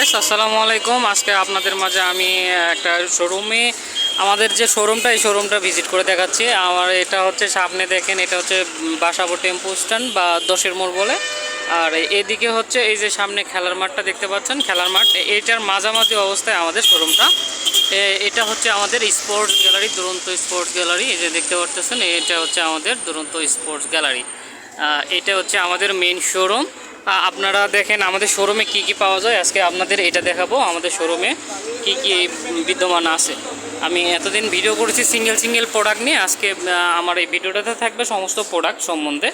Guys আসসালামু আলাইকুম। আজকে আপনাদের মাঝে আমি একটা শোরুমে আমাদের যে শোরুমটা এই শোরুমটা ভিজিট করে দেখাচ্ছি। আমার এটা হচ্ছে সামনে দেখেন, এটা হচ্ছে বাসাবো টেম্পো স্ট্যান্ড বা দশের মোড় বলে। আর এদিকে হচ্ছে, এই যে সামনে খেলার মাঠটা দেখতে পাচ্ছেন, খেলার মাঠ। এটার মাঝামাঝি অবস্থায় আমাদের শোরুমটা এটা হচ্ছে আমাদের sports gallery Duronto sports gallery এই যে দেখতে পাচ্ছেন এটা হচ্ছে আমাদের দুরন্ত স্পোর্টস গ্যালারি এটা হচ্ছে আমাদের মেইন শোরুম আপনারা দেখেন আমাদের শোরুমে কি কি পাওয়া যায়। আজকে আপনাদের এটা দেখাবো, আমাদের শোরুমে কি কি বিদ্যমান আছে। আমি এতদিন ভিডিও করেছি সিঙ্গেল সিঙ্গেল প্রোডাক্ট নিয়ে, আজকে আমার এই ভিডিওটাতে থাকবে সমস্ত প্রোডাক্ট সম্বন্ধে।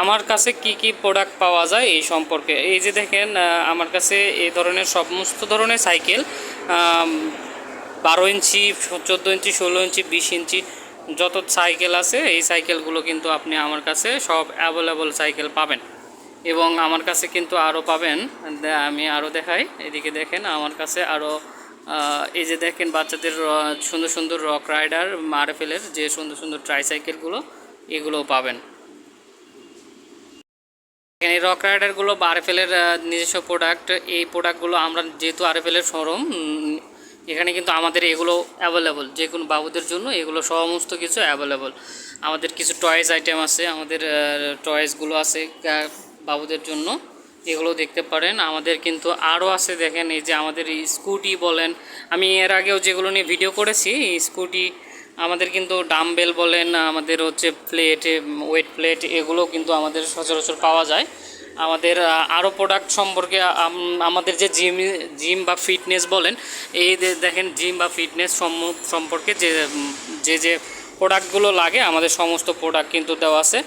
আমার কাছে কি কি প্রোডাক্ট পাওয়া যায় এই সম্পর্কে। এই যে দেখেন আমার কাছে এই ধরনের সমস্ত ধরনের সাইকেল বারো ইঞ্চি, চোদ্দ ইঞ্চি, ষোলো ইঞ্চি, বিশ ইঞ্চি যত সাইকেল আছে, এই সাইকেলগুলো কিন্তু আপনি আমার কাছে সব অ্যাভেলেবল সাইকেল পাবেন। এবং আমার কাছে কিন্তু আরও পাবেন। আমি আরও দেখাই। এদিকে দেখেন, আমার কাছে আরও এই যে দেখেন বাচ্চাদের সুন্দর সুন্দর রক রাইডার, মারফেলের যে সুন্দর সুন্দর ট্রাইসাইকেলগুলো এগুলোও পাবেন। এখানে রক রাইডারগুলো বা আরএফএলের নিজস্ব প্রোডাক্ট এই প্রোডাক্টগুলো আমরা যেহেতু আরএফএলের শোরুম এখানে কিন্তু আমাদের এগুলো অ্যাভেলেবল যে কোনো বাবুদের জন্য এগুলো সমস্ত কিছু অ্যাভেলেবল আমাদের কিছু টয়েস আইটেম আছে, আমাদের টয়েসগুলো আছে বাবুদের জন্য এগুলো দেখতে পারেন। আমাদের কিন্তু আরও আছে, দেখেন, এই যে আমাদের স্কুটি বলেন। আমি এর আগেও যেগুলো নিয়ে ভিডিও করেছি স্কুটি, আমাদের কিন্তু ডাম্বেল বলেন, আমাদের হচ্ছে প্লেট, ওয়েট প্লেট, এগুলো কিন্তু আমাদের সচরাচর পাওয়া যায়। আমাদের আরও প্রোডাক্ট সম্পর্কে আমাদের যে জিম জিম বা ফিটনেস বলেন, এই দেখেন, জিম বা ফিটনেস সম্পর্কে যে যে যে প্রোডাক্টগুলো লাগে, আমাদের সমস্ত প্রোডাক্ট কিন্তু দেওয়া আছে।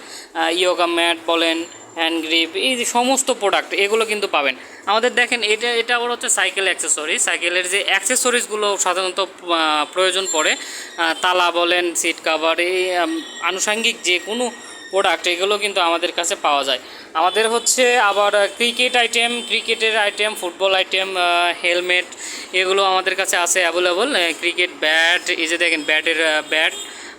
ইয়োগা ম্যাট বলেন হ্যান্ড গ্রিপ এই যে সমস্ত প্রোডাক্ট এগুলো কিন্তু পাবেন। আমাদের দেখেন, এটা এটা আবার হচ্ছে সাইকেল অ্যাক্সেসরি সাইকেলের যে অ্যাক্সেসরিজগুলো সাধারণত প্রয়োজন পড়ে তালা বলেন সিট কাভার এই আনুষাঙ্গিক যে কোনো প্রোডাক্ট এগুলো কিন্তু আমাদের কাছে পাওয়া যায়। আমাদের হচ্ছে আবার ক্রিকেট আইটেম ক্রিকেটের আইটেম ফুটবল আইটেম হেলমেট এগুলো আমাদের কাছে আছে অ্যাভেলেবল ক্রিকেট ব্যাট এই যে দেখেন ব্যাটের ব্যাট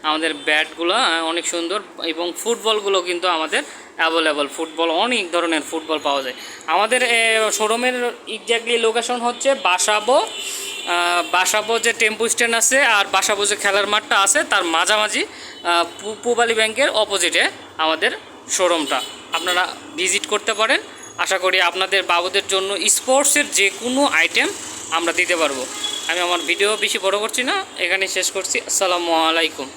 আমাদের ব্যাটগুলো অনেক সুন্দর এবং ফুটবলগুলো কিন্তু আমাদের অ্যাভেলেবল ফুটবল, অনেক ধরনের ফুটবল পাওয়া যায়। আমাদের শোরুমের এক্স্যাক্টলি লোকেশন হচ্ছে বাসাবো বাসাবো যে টেম্পু স্ট্যান্ড আছে আর বাসাবো যে খেলার মাঠটা আছে, তার মাঝামাঝি পূবালী ব্যাংকের অপোজিটে আমাদের শোরুমটা। আপনারা ভিজিট করতে পারেন। আশা করি আপনাদের, বাবুদের জন্য স্পোর্টসের যে কোনো আইটেম আমরা দিতে পারব। আমি আমার ভিডিও বেশি বড় করছি না এখানে শেষ করছি। আসসালামু আলাইকুম।